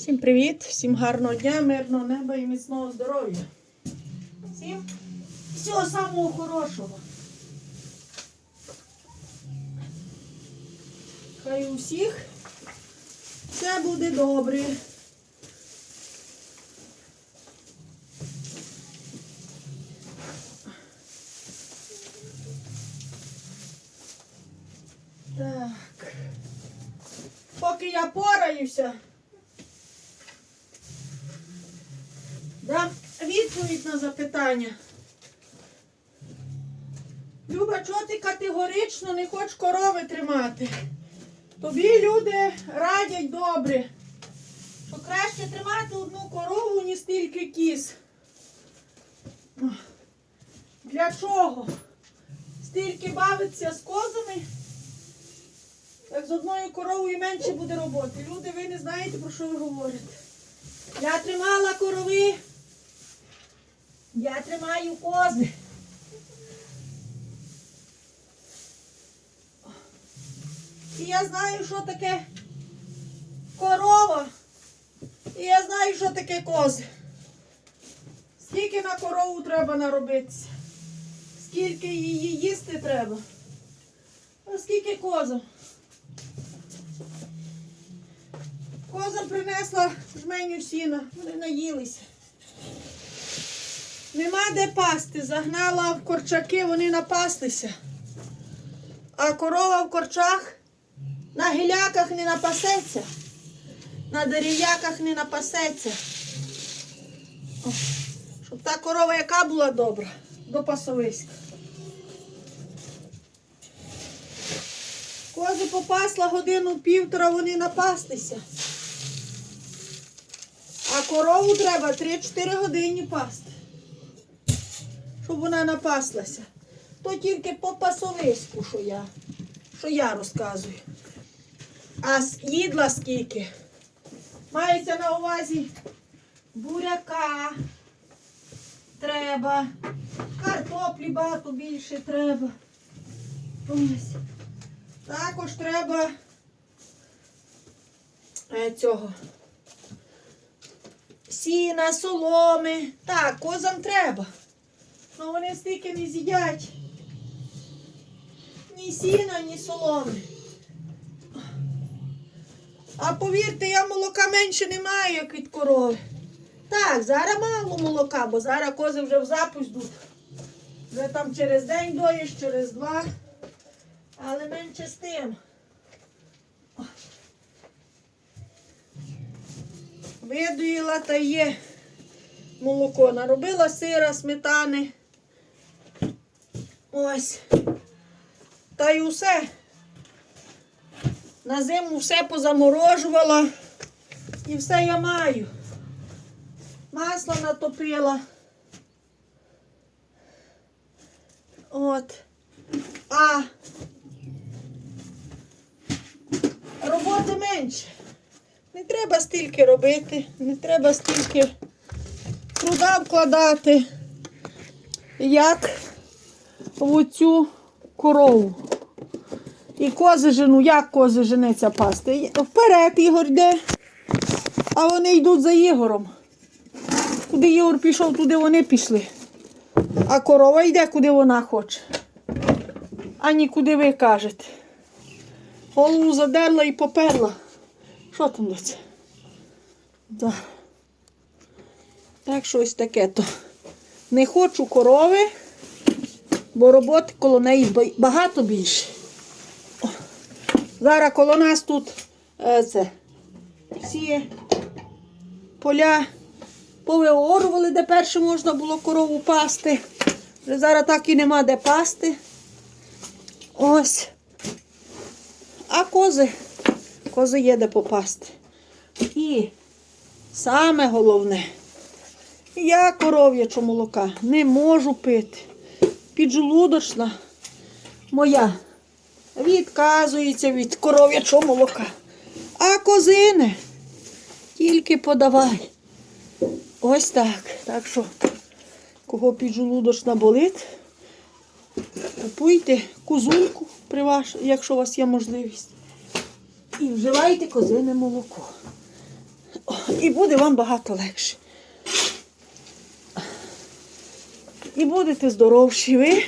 Всім привіт, всім гарного дня, мирного неба і міцного здоров'я. Всім всього самого хорошого. Хай у всіх все буде добре. Так. Поки я пораюся. Відповідь на запитання. Люба, чого ти категорично не хочеш корови тримати? Тобі люди радять добре, що краще тримати одну корову, ніж стільки кіз. Для чого? Стільки бавиться з козами, як з одною коровою менше буде роботи. Люди, ви не знаєте, про що ви говорите. Я тримала корови. Я тримаю кози. І я знаю, що таке корова. І я знаю, що таке кози. Скільки на корову треба наробитися? Скільки її їсти треба? А скільки козам? Козам принесла жменю сіна, вони наїлися. Нема де пасти. Загнала в корчаки, вони напастися. А корова в корчах на гіляках не напасеться, на дерев'яках не напасеться. Щоб та корова яка була добра до пасовиська. Кози попасла годину півтора, вони напастися. А корову треба 3-4 години пасти щоб вона напаслася. То тільки по пасовиську, що я, що я розказую. А їдла скільки? Мається на увазі буряка треба, картоплі багато більше треба. Ось. Також треба е, цього. Сіна, соломи. Так, козам треба. Ну вони стільки не з'їдять. Ні сіна, ні соломи. А повірте, я молока менше не маю, як від корови. Так, зараз мало молока, бо зараз кози вже в запуск йдуть. Вже там через день доїш, через два. Але менше з тим. Видоїла та є молоко. Наробила сира, сметани. Ось. Та й усе. На зиму все позаморожувала. І все я маю. Масло натопила. От. А роботи менше. Не треба стільки робити, не треба стільки труда вкладати, як в оцю корову. І кози жену, як кози женеться пасти? Вперед Ігор йде, а вони йдуть за Ігором. Куди Ігор пішов, туди вони пішли. А корова йде, куди вона хоче. А нікуди ви кажете. Голову задерла і поперла. Що там доця? Да. Так, щось таке то. Не хочу корови, бо роботи коло неї багато більше. Зараз коло нас тут е, це, всі поля повиорували, де перше можна було корову пасти. Вже зараз так і нема де пасти. Ось. А кози, кози є де попасти. І саме головне, я коров'ячого молока не можу пити. Піджелудочна моя відказується від коров'ячого молока. А козине тільки подавай. Ось так. Так що, кого піджелудочна болить, купуйте козульку, якщо у вас є можливість. І вживайте козине молоко. і буде вам багато легше. І будете здоровші ви.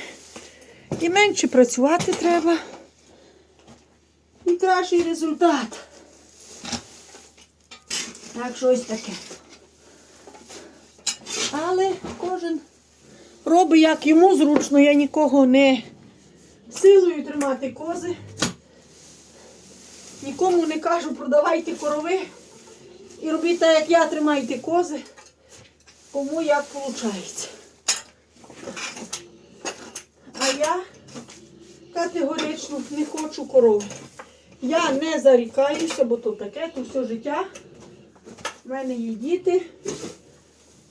І менше працювати треба. І кращий результат. Так, щось таке. Але кожен робить як йому зручно, я нікого не силою тримати кози. Нікому не кажу, продавайте корови і робіть так, як я тримайте кози, кому як виходить. А я категорично не хочу корови. Я не зарікаюся, бо то таке, то все життя. В мене є діти.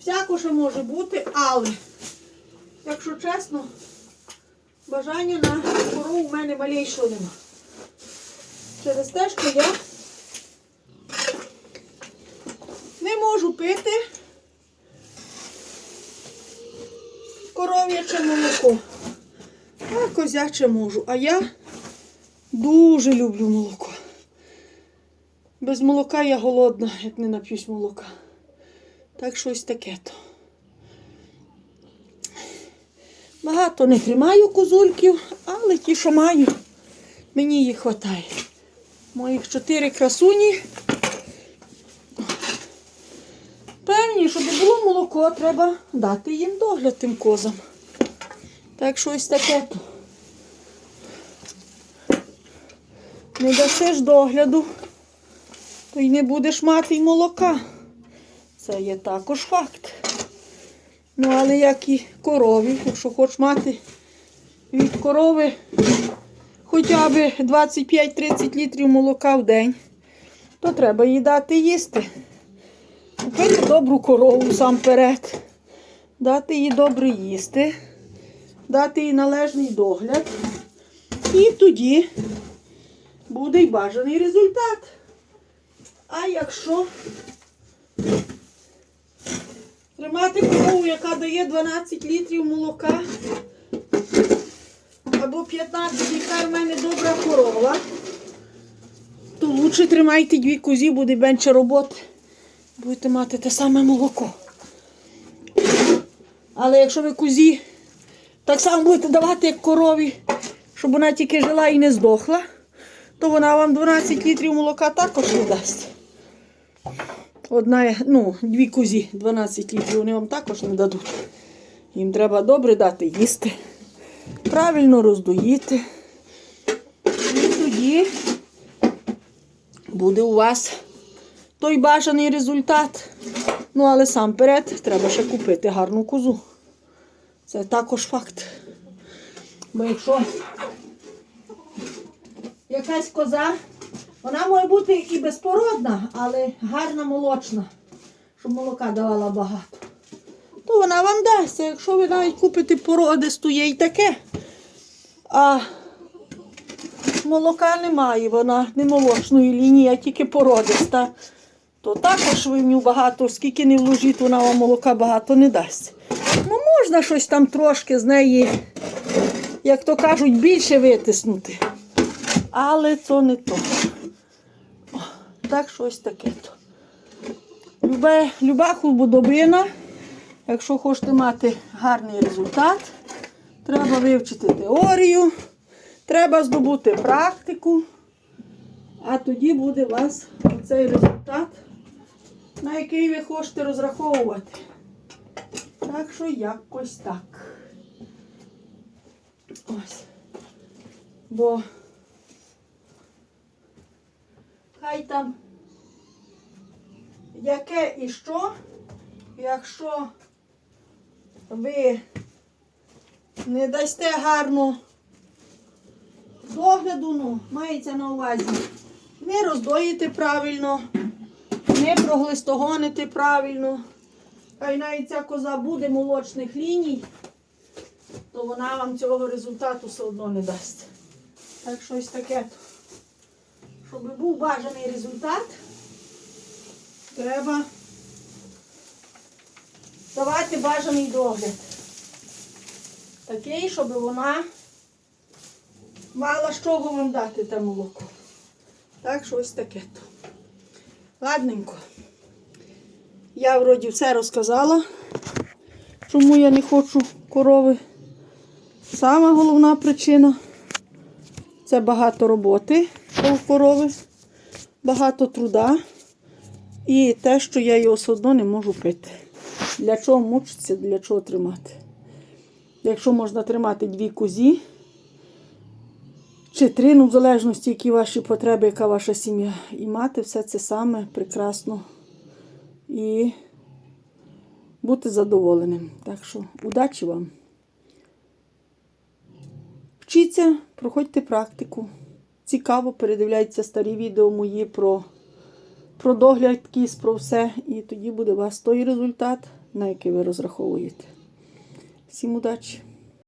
Всяко ще може бути, але, якщо чесно, бажання на корову в мене малейшого нема. Через те, що я не можу пити коров'яче молоко. А козяче можу. А я дуже люблю молоко. Без молока я голодна, як не нап'юсь молока. Так щось таке то. Багато не тримаю козульків, але ті, що маю, мені їх вистачає. Моїх чотири красуні. Певні, щоб було молоко, треба дати їм догляд тим козам. Так щось таке. Не дасиш догляду, то й не будеш мати й молока. Це є також факт. Ну, але як і корові, якщо хочеш мати від корови хоча б 25-30 літрів молока в день, то треба їй дати їсти. Купити добру корову сам перед, дати їй добре їсти, дати їй належний догляд. І тоді буде й бажаний результат. А якщо тримати корову, яка дає 12 літрів молока, або 15, яка в мене добра корова, то лучше тримайте дві козі, буде менше роботи. Будете мати те саме молоко. Але якщо ви козі так само будете давати, як корові, щоб вона тільки жила і не здохла, то вона вам 12 літрів молока також не дасть. Одна, ну, дві козі 12 літрів вони вам також не дадуть. Їм треба добре дати їсти, правильно роздоїти. І тоді буде у вас той бажаний результат. Ну, але сам перед треба ще купити гарну козу. Це також факт. Бо якщо якась коза, вона може бути і безпородна, але гарна молочна, щоб молока давала багато. То вона вам дасть, якщо ви навіть купите породисту, є й таке. А молока немає, вона не молочної лінії, а тільки породиста. То також ви в нього багато, скільки не вложіть, вона вам молока багато не дасть. Ну, можна щось там трошки з неї, як то кажуть, більше витиснути. Але це не то. О, так щось таке то. Любе, люба худобина, якщо хочете мати гарний результат, треба вивчити теорію, треба здобути практику, а тоді буде у вас цей результат, на який ви хочете розраховувати. Так що якось так. Ось. Бо хай там яке і що, якщо ви не дасте гарно догляду, ну, мається на увазі, не роздоїте правильно, не проглистогоните правильно. Хай навіть ця коза буде молочних ліній, то вона вам цього результату все одно не дасть. Так щось таке. Щоб був бажаний результат, треба давати бажаний догляд. Такий, щоб вона мала з чого вам дати те молоко. Так, щось таке. то. Ладненько. Я вроді все розказала, чому я не хочу корови. Сама головна причина це багато роботи у корови, багато труда і те, що я його все одно не можу пити. Для чого мучитися, для чого тримати? Якщо можна тримати дві козі, чи три, ну в залежності, які ваші потреби, яка ваша сім'я, і мати все це саме прекрасно і бути задоволеним. Так що удачі вам! Вчіться, проходьте практику. Цікаво, передивляйте старі відео мої про, про догляд кіз, про все. І тоді буде у вас той результат, на який ви розраховуєте. Всім удачі!